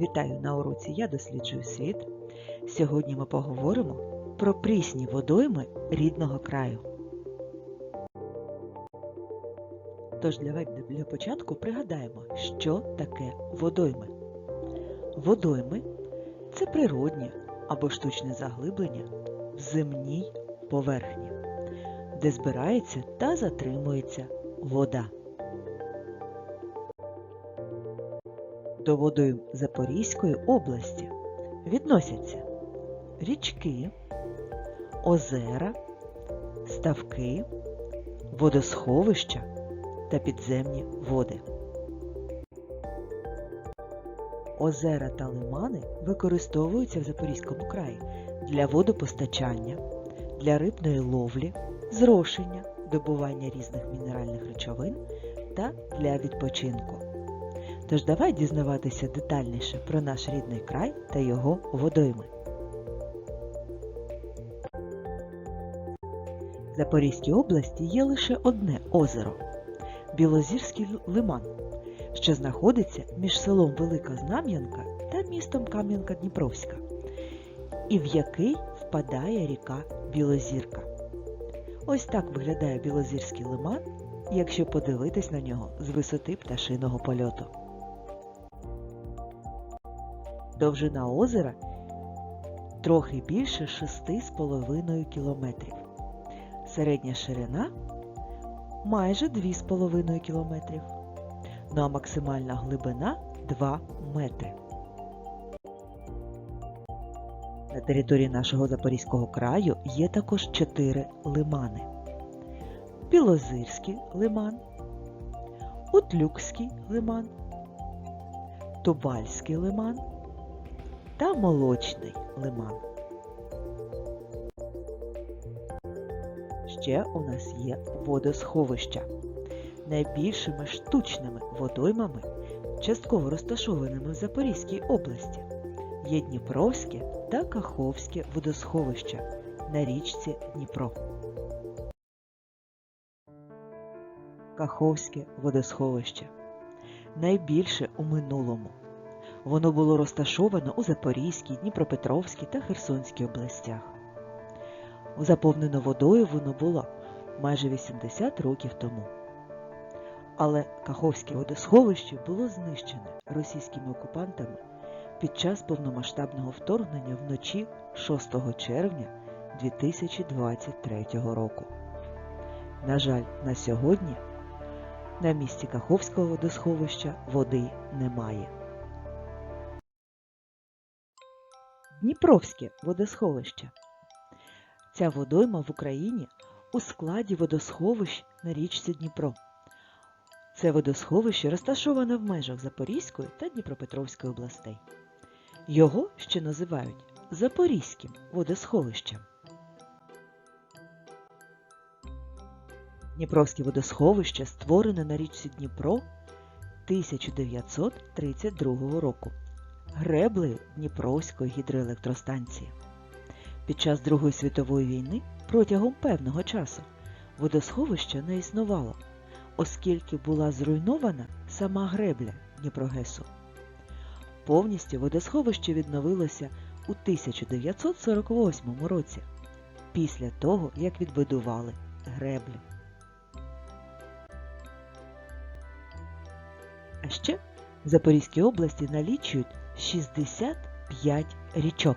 Вітаю на уроці Я досліджую світ. Сьогодні ми поговоримо про прісні водойми рідного краю. Тож для, для початку пригадаємо, що таке водойми. Водойми це природні або штучне заглиблення в земній поверхні, де збирається та затримується вода. До водойм Запорізької області відносяться річки, озера, ставки, водосховища та підземні води. Озера та лимани використовуються в Запорізькому краї для водопостачання, для рибної ловлі, зрошення, добування різних мінеральних речовин та для відпочинку. Тож давай дізнаватися детальніше про наш рідний край та його водойми. В Запорізькій області є лише одне озеро Білозірський лиман, що знаходиться між селом Велика Знам'янка та містом Кам'янка-Дніпровська, і в який впадає ріка Білозірка. Ось так виглядає Білозірський лиман, якщо подивитись на нього з висоти пташиного польоту. Довжина озера трохи більше 6,5 кілометрів. Середня ширина майже 2,5 кілометрів. Ну а максимальна глибина 2 метри. На території нашого Запорізького краю є також 4 лимани. Білозирський лиман, Утлюкський лиман, Тубальський лиман та молочний лиман. Ще у нас є водосховища. Найбільшими штучними водоймами, частково розташованими в Запорізькій області, є Дніпровське та Каховське водосховища на річці Дніпро. Каховське водосховище найбільше у минулому. Воно було розташовано у Запорізькій, Дніпропетровській та Херсонській областях. Заповнено водою воно було майже 80 років тому. Але Каховське водосховище було знищене російськими окупантами під час повномасштабного вторгнення вночі 6 червня 2023 року. На жаль, на сьогодні на місці Каховського водосховища води немає. Дніпровське водосховище. Ця водойма в Україні у складі водосховищ на річці Дніпро. Це водосховище розташоване в межах Запорізької та Дніпропетровської областей. Його ще називають Запорізьким водосховищем. Дніпровське водосховище створене на річці Дніпро 1932 року греблею Дніпровської гідроелектростанції. Під час Другої світової війни протягом певного часу водосховище не існувало, оскільки була зруйнована сама гребля Дніпрогесу. Повністю водосховище відновилося у 1948 році, після того, як відбудували греблю. А ще в Запорізькій області налічують 65 річок.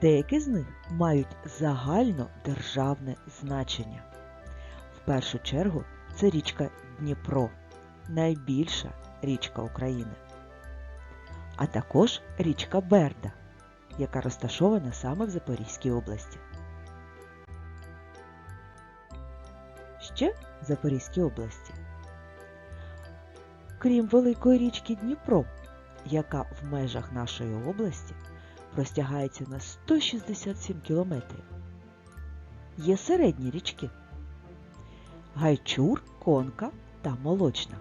Деякі з них мають загальнодержавне значення. В першу чергу це річка Дніпро, найбільша річка України, а також річка Берда, яка розташована саме в Запорізькій області. Ще в Запорізькій області крім великої річки Дніпро, яка в межах нашої області простягається на 167 кілометрів. Є середні річки Гайчур, Конка та Молочна.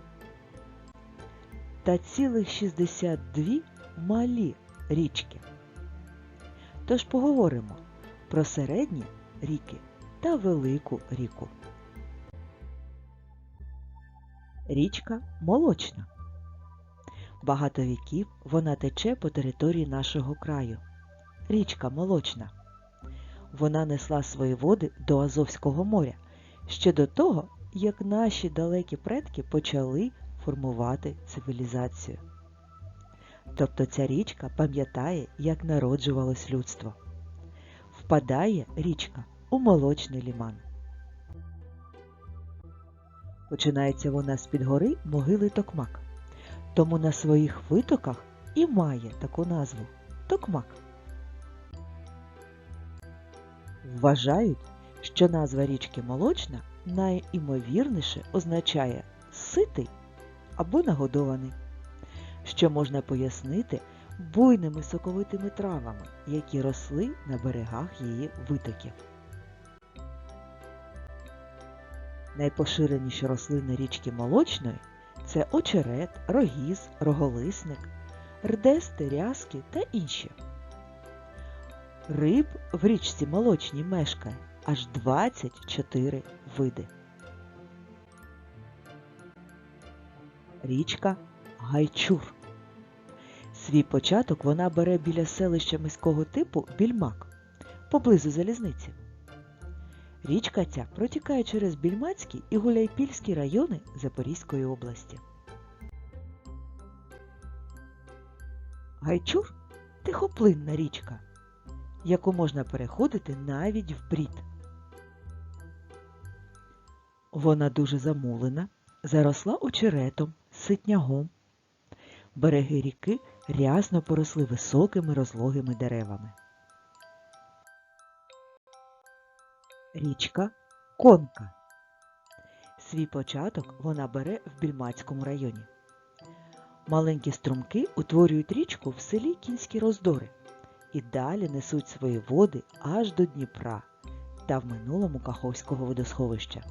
Та цілих 62 малі річки. Тож поговоримо про середні ріки та велику ріку. Річка Молочна. Багато віків вона тече по території нашого краю. Річка Молочна. Вона несла свої води до Азовського моря ще до того, як наші далекі предки почали формувати цивілізацію. Тобто ця річка пам'ятає, як народжувалось людство. Впадає річка у молочний ліман. Починається вона з-під гори могили Токмак. Тому на своїх витоках і має таку назву Токмак. Вважають, що назва річки Молочна найімовірніше означає ситий або нагодований, що можна пояснити буйними соковитими травами, які росли на берегах її витоків. Найпоширеніші рослини річки Молочної це очерет, рогіз, роголисник, рдести, рязки та інші. Риб в річці Молочній мешкає аж 24 види. Річка Гайчур. Свій початок вона бере біля селища міського типу Більмак, поблизу залізниці. Річка ця протікає через Більмацький і Гуляйпільський райони Запорізької області. Гайчур тихоплинна річка, яку можна переходити навіть в брід. Вона дуже замулена, заросла очеретом, ситнягом. Береги ріки рясно поросли високими розлогими деревами. Річка Конка. Свій початок вона бере в Більмацькому районі. Маленькі струмки утворюють річку в селі Кінські Роздори і далі несуть свої води аж до Дніпра та в минулому Каховського водосховища.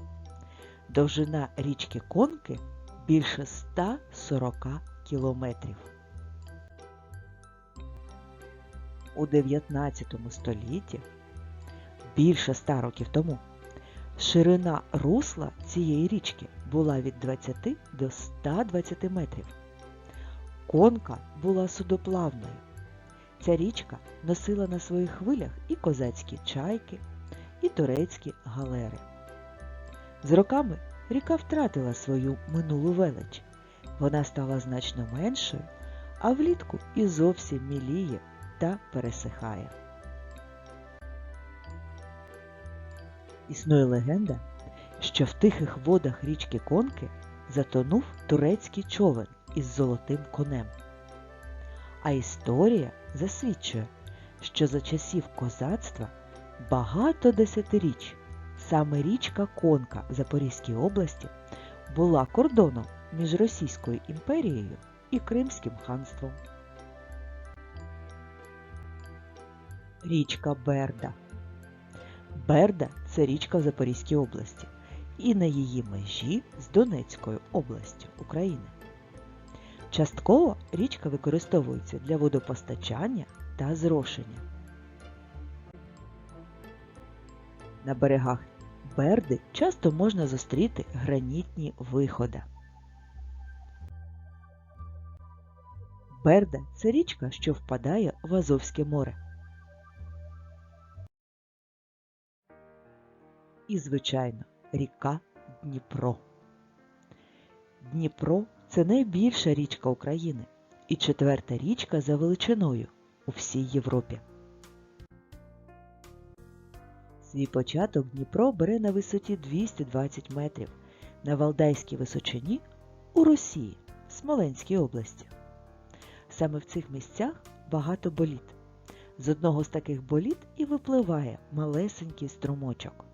Довжина річки Конки більше 140 кілометрів. У 19 столітті, більше 100 років тому, ширина русла цієї річки була від 20 до 120 метрів. Конка була судоплавною. Ця річка носила на своїх хвилях і козацькі чайки, і турецькі галери. З роками ріка втратила свою минулу велич. Вона стала значно меншою, а влітку і зовсім міліє та пересихає. Існує легенда, що в тихих водах річки Конки затонув турецький човен із золотим конем. А історія засвідчує, що за часів козацтва багато десятиріч саме річка Конка в Запорізькій області була кордоном між Російською імперією і Кримським ханством. Річка Берда. Берда це річка в Запорізькій області і на її межі з Донецькою областю України. Частково річка використовується для водопостачання та зрошення. На берегах Берди часто можна зустріти гранітні виходи. Берда це річка, що впадає в Азовське море. І, звичайно, ріка Дніпро. Дніпро це найбільша річка України і четверта річка за величиною у всій Європі. Свій початок Дніпро бере на висоті 220 метрів на Валдайській височині у Росії, Смоленській області. Саме в цих місцях багато боліт. З одного з таких боліт і випливає малесенький струмочок.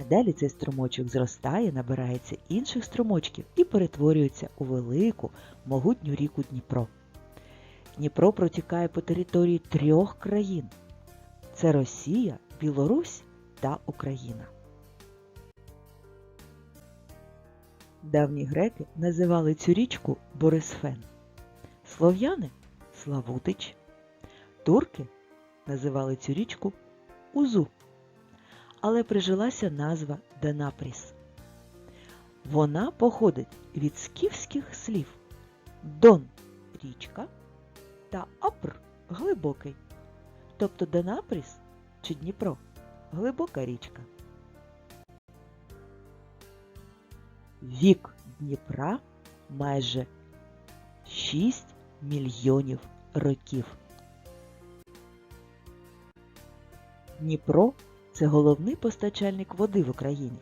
А далі цей струмочок зростає, набирається інших струмочків і перетворюється у велику могутню ріку Дніпро. Дніпро протікає по території трьох країн: це Росія, Білорусь та Україна. Давні греки називали цю річку Борисфен, слов'яни Славутич, турки називали цю річку Узу, але прижилася назва Данапріс. Вона походить від скіфських слів Дон річка та Апр глибокий. Тобто Донапріс чи Дніпро глибока річка. Вік Дніпра майже 6 мільйонів років. Дніпро це головний постачальник води в Україні.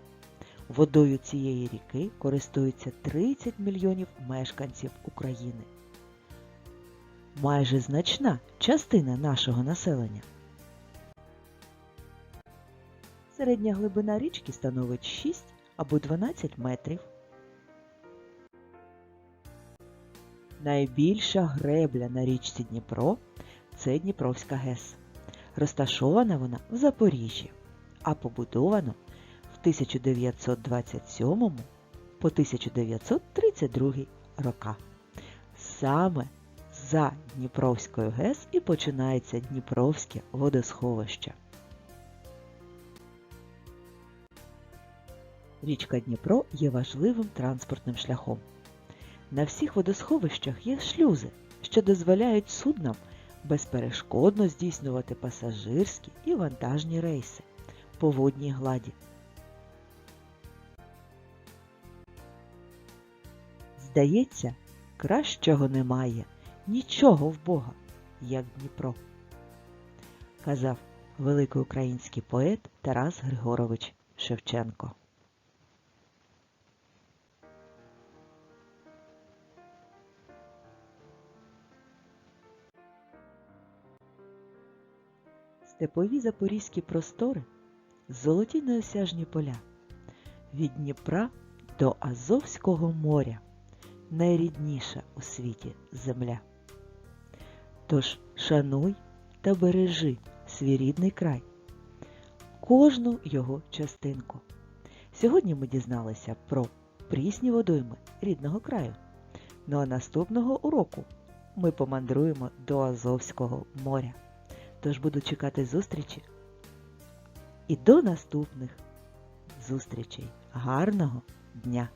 Водою цієї ріки користуються 30 мільйонів мешканців України. Майже значна частина нашого населення. Середня глибина річки становить 6 або 12 метрів. Найбільша гребля на річці Дніпро це Дніпровська ГЕС. Розташована вона в Запоріжжі, а побудовано в 1927 по 1932 рока. Саме за Дніпровською ГЕС і починається Дніпровське водосховище. Річка Дніпро є важливим транспортним шляхом. На всіх водосховищах є шлюзи, що дозволяють суднам безперешкодно здійснювати пасажирські і вантажні рейси по водній гладі. Здається, кращого немає, нічого в Бога, як Дніпро, казав великий український поет Тарас Григорович Шевченко. Степові запорізькі простори, золоті неосяжні поля, від Дніпра до Азовського моря, найрідніша у світі земля. Тож шануй та бережи свій рідний край, кожну його частинку. Сьогодні ми дізналися про прісні водойми рідного краю. Ну а наступного уроку ми помандруємо до Азовського моря. Тож буду чекати зустрічі. І до наступних зустрічей. Гарного дня!